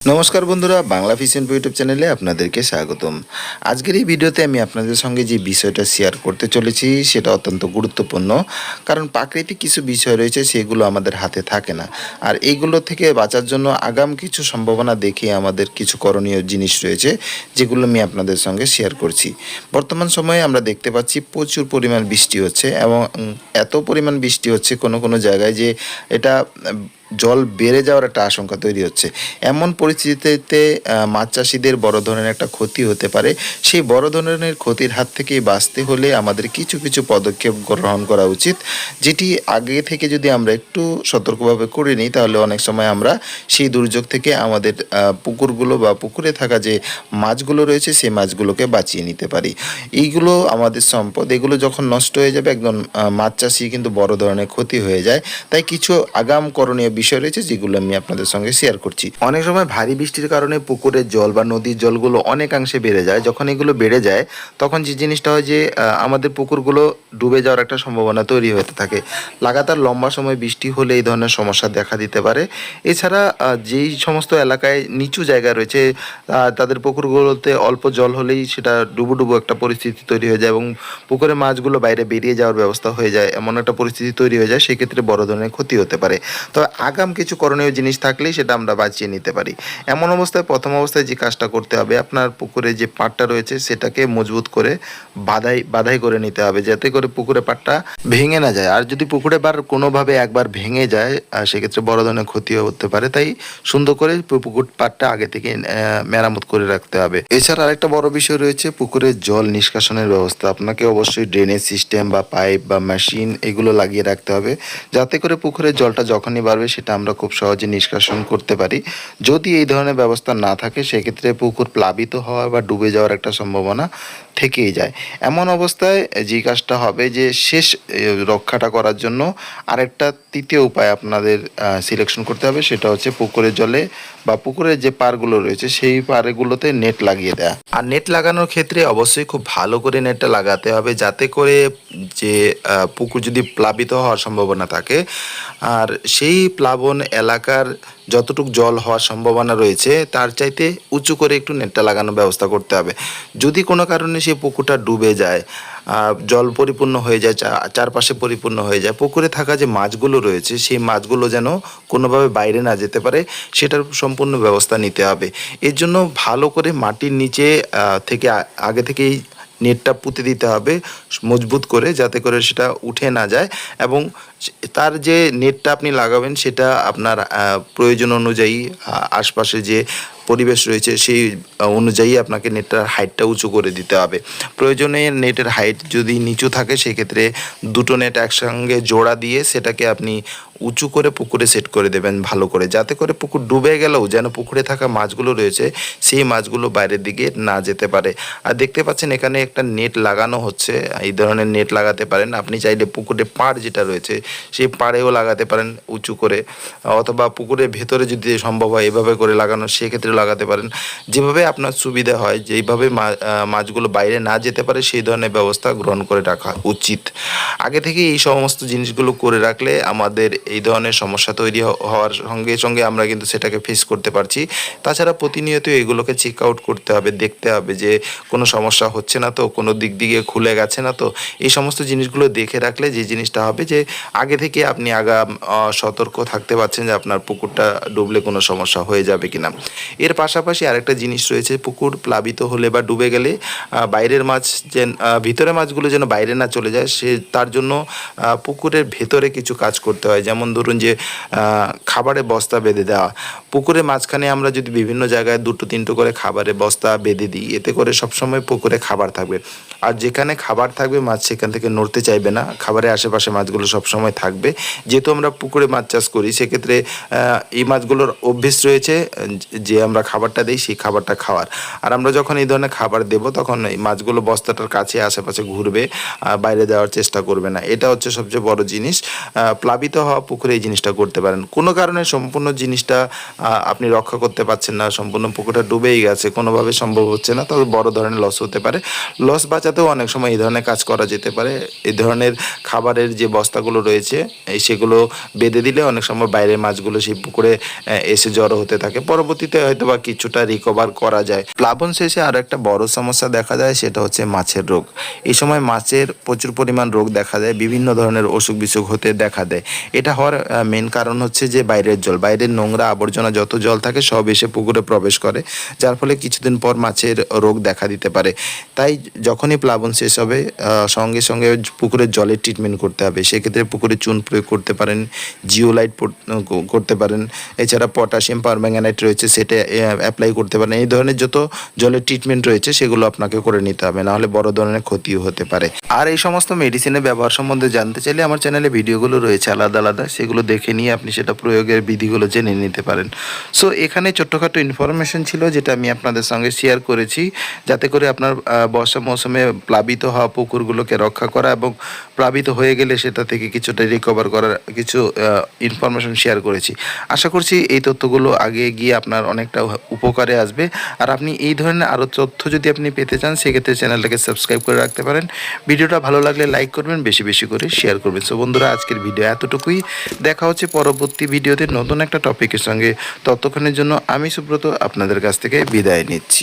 নমস্কার বন্ধুরা, Bangla fission YouTube চ্যানেলে আপনাদেরকে স্বাগতম। আজকের এই ভিডিওতে আমি আপনাদের সঙ্গে যে বিষয়টা শেয়ার করতে চলেছি, সেটা অত্যন্ত গুরুত্বপূর্ণ, কারণ প্রাকৃতিক কিছু বিষয় রয়েছে, সেগুলো আমাদের হাতে থাকে না। আর এইগুলো থেকে বাঁচার জন্য আগাম কিছু সম্ভাবনা দেখে আমাদের কিছু করণীয় জিনিস রয়েছে, যেগুলো আমি আপনাদের সঙ্গে শেয়ার করছি। বর্তমান সময়ে আমরা দেখতে পাচ্ছি প্রচুর পরিমাণ বৃষ্টি হচ্ছে এবং এত পরিমাণ বৃষ্টি হচ্ছে কোনো কোনো জায়গায় যে এটা জল বেড়ে যাওয়ার একটা আশঙ্কা তৈরি হচ্ছে। এমন পরিস্থিতিতে মাছ চাষিদের বড় ধরনের একটা ক্ষতি হতে পারে। সেই বড় ধরনের ক্ষতির হাত থেকে বাঁচতে হলে আমাদের কিছু কিছু পদক্ষেপ গ্রহণ করা উচিত। যেটি আগে থেকে যদি আমরা একটু সতর্কভাবে করে নিই, তাহলে অনেক সময় আমরা সেই দুর্যোগ থেকে আমাদের পুকুরগুলো বা পুকুরে থাকা যে মাছগুলো রয়েছে, সেই মাছগুলোকে বাঁচিয়ে নিতে পারি। এইগুলো আমাদের সম্পদ। এগুলো যখন নষ্ট হয়ে যাবে, একদম মাছ চাষি কিন্তু বড় ধরনের ক্ষতি হয়ে যায়। তাই কিছু আগাম করণীয় বিষয় রয়েছে যেগুলো আমি আপনাদের সঙ্গে শেয়ার করছি। অনেক সময় ভারী বৃষ্টির কারণে পুকুরের জল বা নদীর জলগুলো অনেকাংশে বেড়ে যায়। যখন এগুলো বেড়ে যায়, তখন যে জিনিসটা হয় যে আমাদের পুকুরগুলো ডুবে যাওয়ার একটা সম্ভাবনা তৈরি হতে থাকে। লাগাতার লম্বা সময় বৃষ্টি হলে এই ধরনের সমস্যা দেখা দিতে পারে। এছাড়া যেই সমস্ত এলাকায় নিচু জায়গা রয়েছে তাদের পুকুরগুলোতে অল্প জল হলেই সেটা ডুবু ডুবু একটা পরিস্থিতি তৈরি হয়ে যায় এবং পুকুরের মাছগুলো বাইরে বেরিয়ে যাওয়ার ব্যবস্থা হয়ে যায়। এমন একটা পরিস্থিতি তৈরি হয়ে যায়, সেক্ষেত্রে বড় ধরনের ক্ষতি হতে পারে। তো আগাম কিছু করণীয় জিনিস থাকলেই সেটা আমরা বাঁচিয়ে নিতে পারি। এমন অবস্থায় প্রথম অবস্থায় যে কাজটা করতে হবে, আপনার পুকুরে যে পাটটা রয়েছে সেটাকে মজবুত করে বাধাই বাধাই করে নিতে হবে, যাতে করে পুকুরে পাটটা ভেঙে না যায়। আর যদি পুকুরে বার কোনোভাবে একবার ভেঙে যায় সেক্ষেত্রে বড় ধরনের ক্ষতি হতে পারে। তাই সুন্দর করে পুকুর পাটটা আগে থেকে মেরামত করে রাখতে হবে। এছাড়া আরেকটা বড় বিষয় রয়েছে পুকুরের জল নিষ্কাশনের ব্যবস্থা। আপনাকে অবশ্যই ড্রেনেজ সিস্টেম বা পাইপ বা মেশিন এগুলো লাগিয়ে রাখতে হবে, যাতে করে পুকুরের জলটা যখনই বাড়বে সেটা আমরা খুব সহজে নিষ্কাশন করতে পারি। যদি এই ধরনের ব্যবস্থা না থাকে, সেক্ষেত্রে পুকুর প্লাবিত হওয়া বা ডুবে যাওয়ার একটা সম্ভাবনা থেকেই যায়। এমন অবস্থায় যে কাজটা হবে যে শেষ রক্ষাটা করার জন্য আরেকটা তৃতীয় উপায় আপনাদের সিলেকশন করতে হবে, সেটা হচ্ছে পুকুরের জলে বা পুকুরের যে পারগুলো রয়েছে, সেই পারগুলোতে নেট লাগিয়ে দেয়া। আর নেট লাগানোর ক্ষেত্রে অবশ্যই খুব ভালো করে নেটটা লাগাতে হবে, যাতে করে যে পুকুর যদি প্লাবিত হওয়ার সম্ভাবনা থাকে। আর সেই প্লাবন এলাকার যতটুক জল হওয়ার সম্ভাবনা রয়েছে, তার চাইতে উঁচু করে একটু নেটটা লাগানোর ব্যবস্থা করতে হবে। যদি কোনো কারণে সেই পুকুরটা ডুবে যায় জল পরিপূর্ণ হয়ে যায় চারপাশে পরিপূর্ণ হয়ে যায়, পুকুরে থাকা যে মাছগুলো রয়েছে, সেই মাছগুলো যেন কোনোভাবে বাইরে না যেতে পারে, সেটার সম্পূর্ণ ব্যবস্থা নিতে হবে। এর জন্য ভালো করে মাটির নিচে থেকে আগে থেকেই নেটটা পুঁতে দিতে হবে, মজবুত করে, যাতে করে সেটা উঠে না যায় এবং তার যে নেটটা আপনি লাগাবেন, সেটা আপনার প্রয়োজন অনুযায়ী আশপাশে যে পরিবেশ রয়েছে, সেই অনুযায়ী আপনাকে নেটটার হাইটটা উঁচু করে দিতে হবে। প্রয়োজনে নেটের হাইট যদি নিচু থাকে, সেক্ষেত্রে দুটো নেট একসঙ্গে জোড়া দিয়ে সেটাকে আপনি উঁচু করে পুকুরে সেট করে দেবেন ভালো করে। যাতে করে পুকুর ডুবে গেলেও যেন পুকুরে থাকা মাছগুলো রয়েছে, সেই মাছগুলো বাইরের দিকে না যেতে পারে। আর দেখতে পাচ্ছেন, এখানে একটা নেট লাগানো হচ্ছে। এই ধরনের নেট লাগাতে পারেন। আপনি চাইলে পুকুরে পাড় যেটা রয়েছে সেই পাড়েও লাগাতে পারেন উঁচু করে, অথবা পুকুরের ভেতরে যদি সম্ভব হয় এভাবে করে লাগানো, সেক্ষেত্রে লাগাতে পারেন। যেভাবে আপনার সুবিধা হয়, যেইভাবে মাছগুলো বাইরে না যেতে পারে, সেই ধরনের ব্যবস্থা গ্রহণ করে রাখা উচিত। আগে থেকে এই সমস্ত জিনিসগুলো করে রাখলে আমাদের এই ধরনের সমস্যা তৈরি হওয়ার সঙ্গে সঙ্গে আমরা কিন্তু সেটাকে ফেস করতে পারছি। তাছাড়া প্রতিনিয়ত এগুলোকে চেক আউট করতে হবে, দেখতে হবে যে কোনো সমস্যা হচ্ছে না তো, কোনো দিক দিকে খুলে গেছে না তো। এই সমস্ত জিনিসগুলো দেখে রাখলে যে জিনিসটা হবে যে আগে থেকে আপনি আগাম সতর্ক থাকতে পারছেন যে আপনার পুকুরটা ডুবলে কোনো সমস্যা হয়ে যাবে কিনা। এর পাশাপাশি আরেকটা জিনিস রয়েছে, পুকুর প্লাবিত হলে বা ডুবে গেলে বাইরের মাছ যেন ভিতরে মাছগুলো যেন বাইরে না চলে যায়, সে, তার জন্য পুকুরের ভেতরে কিছু কাজ করতে হয়। যেমন ধরুন যে খাবারে বস্তা বেঁধে দেওয়া। পুকুরের মাঝখানে আমরা যদি বিভিন্ন জায়গায় দুটো, তিনটো করে খাবারের বস্তা বেঁধে দিই, এতে করে সবসময় পুকুরে খাবার থাকবে। আর যেখানে খাবার থাকবে, মাছ সেখান থেকে নড়তে চাইবে না। খাবারের আশেপাশে মাছগুলো সবসময় থাকবে। যেহেতু আমরা পুকুরে মাছ চাষ করি, সেক্ষেত্রে এই মাছগুলোর অভ্যেস রয়েছে, যে আমরা খাবারটা দিই, সেই খাবারটা খাওয়ার। আর আমরা যখন এই ধরনের খাবার দেব, তখন এই মাছগুলো বস্তাটার কাছে, আশেপাশে ঘুরবে বাইরে দেওয়ার চেষ্টা করবে না। এটা হচ্ছে সবচেয়ে বড় জিনিস। প্লাবিত হওয়া পুকুরে এই জিনিসটা করতে পারেন। কোনো কারণে সম্পূর্ণ জিনিসটা আপনি রক্ষা করতে পারছেন না, সম্পূর্ণ পুকুরটা ডুবেই গেছে, কোনোভাবে সম্ভব হচ্ছে না, তবে বড় ধরনের লস হতে পারে। লস বাঁচাতেও অনেক সময় এই ধরনের কাজ করা যেতে পারে। এই ধরনের খাবারের যে বস্তাগুলো রয়েছে রয়েছে, এই সেগুলো বেঁধে দিলে অনেক সময় বাইরের মাছগুলো সেই পুকুরে এসে জড়ো হতে থাকে। পরবর্তীতে হয়তো বা কিছুটা রিকভার করা যায়। প্লাবন শেষে আরও একটা বড় সমস্যা দেখা যায়, সেটা হচ্ছে মাছের রোগ। এই সময় মাছের প্রচুর পরিমাণ রোগ দেখা যায় বিভিন্ন ধরনের অসুখ বিসুখ হতে দেখা দেয়। এটা হওয়ার মেন কারণ হচ্ছে যে বাইরের জল, বাইরের নোংরা আবর্জনা যত জল থাকে সব এসে পুকুরে প্রবেশ করে, যার ফলে কিছুদিন পর মাছের রোগ দেখা দিতে পারে। তাই যখনই প্লাবন শেষ হবে সঙ্গে সঙ্গে পুকুরের জলের ট্রিটমেন্ট করতে হবে। সেক্ষেত্রে পুকুরে চুন প্রয়োগ করতে পারেন, জিওলাইট করতে পারেন। এছাড়া পটাশিয়াম পারম্যাঙ্গানাইট রয়েছে, সেটা অ্যাপ্লাই করতে পারেন। এই ধরনের যত জলের ট্রিটমেন্ট রয়েছে, সেগুলো আপনাকে করে নিতে হবে, নাহলে বড় ধরনের ক্ষতিও হতে পারে। আর এই সমস্ত মেডিসিনের ব্যবহার সম্বন্ধে জানতে চাইলে আমার চ্যানেলে ভিডিওগুলো রয়েছে আলাদা আলাদা, সেগুলো দেখে নিয়ে আপনি সেটা প্রয়োগের বিধিগুলো জেনে নিতে পারেন। সো এখানে ছোট্টখাটো ইনফরমেশন ছিল, যেটা আমি আপনাদের সঙ্গে শেয়ার করেছি, যাতে করে আপনার বর্ষা মৌসুমে প্লাবিত হওয়া পুকুরগুলোকে রক্ষা করা এবং প্লাবিত হয়ে গেলে সেটা থেকে কিছুটা রিকভার করার কিছু ইনফরমেশন শেয়ার করেছি। আশা করছি এই তথ্যগুলো আগে গিয়ে আপনার অনেকটা উপকারে আসবে। আর আপনি এই ধরনের আরও তথ্য যদি আপনি পেতে চান, সেক্ষেত্রে চ্যানেলটাকে সাবস্ক্রাইব করে রাখতে পারেন। ভিডিওটা ভালো লাগলে লাইক করবেন, বেশি বেশি করে শেয়ার করবেন। সো বন্ধুরা, আজকের ভিডিও এতটুকুই। দেখা হচ্ছে পরবর্তী ভিডিওতে নতুন একটা টপিকের সঙ্গে। ততক্ষণের জন্য আমি সুব্রত, আপনাদের কাছ থেকে বিদায় নিচ্ছি।